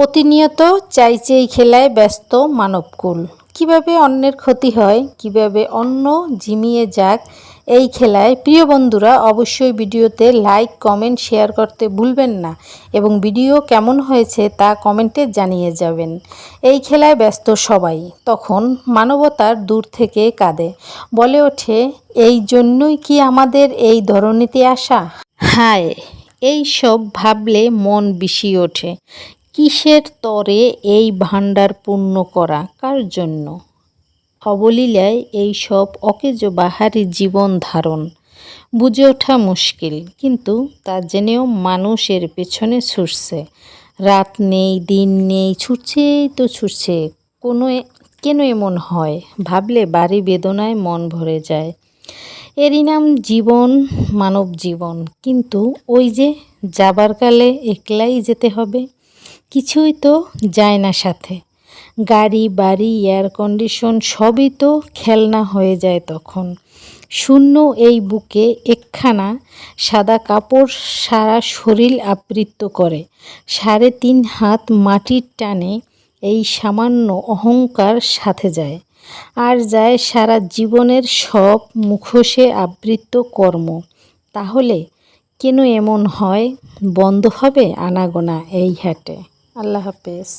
প্রতিনিয়ত চাইচেই খেলায় ব্যস্ত মানবকুল। কীভাবে অন্যের ক্ষতি হয়, কীভাবে অন্য জিমিয়ে যাক, এই খেলায় প্রিয় বন্ধুরা অবশ্যই ভিডিওতে লাইক, কমেন্ট, শেয়ার করতে ভুলবেন না এবং ভিডিও কেমন হয়েছে তা কমেন্টে জানিয়ে যাবেন। এই খেলায় ব্যস্ত সবাই, তখন মানবতার দূর থেকে কাঁদে, বলে ওঠে, এই জন্যই কি আমাদের এই ধরনীতে আসা হায়, এই সব ভাবলে মন বিষিয়ে ওঠে। কিসের তরে এই ভাণ্ডার পূর্ণ করা? কার জন্য? অবলীলায় এই সব অকেজ বাহারি জীবন ধারণ। বুঝে ওঠা মুশকিল, কিন্তু তা জেনেও মানুষের পেছনে ছুটছে। রাত নেই, দিন নেই, ছুটছেই তো ছুটছে। কোনো কেন এমন হয়? ভাবলে বাড়ি বেদনায় মন ভরে যায়। এরই নাম জীবন, মানব জীবন। কিন্তু ওই যে যাবার কালে একলাই যেতে হবে। কিছুই তো যায় না সাথে। গাড়ি, বাড়ি এয়ার কন্ডিশন সবই তো খেলনা হয়ে যায় তখন। শূন্য এই বুকে একখানা সাদা কাপড় সারা শরীর আবৃত করে। সাড়ে তিন হাত মাটির টানে এই সামান্য অহংকার সাথে যায়। আর যায় সারা জীবনের সব মুখোশে আবৃত কর্ম। তাহলে কেন এমন হয়? বন্ধ হবে আনাগোনা এই হাটে। আল্লাহ হাফেজ।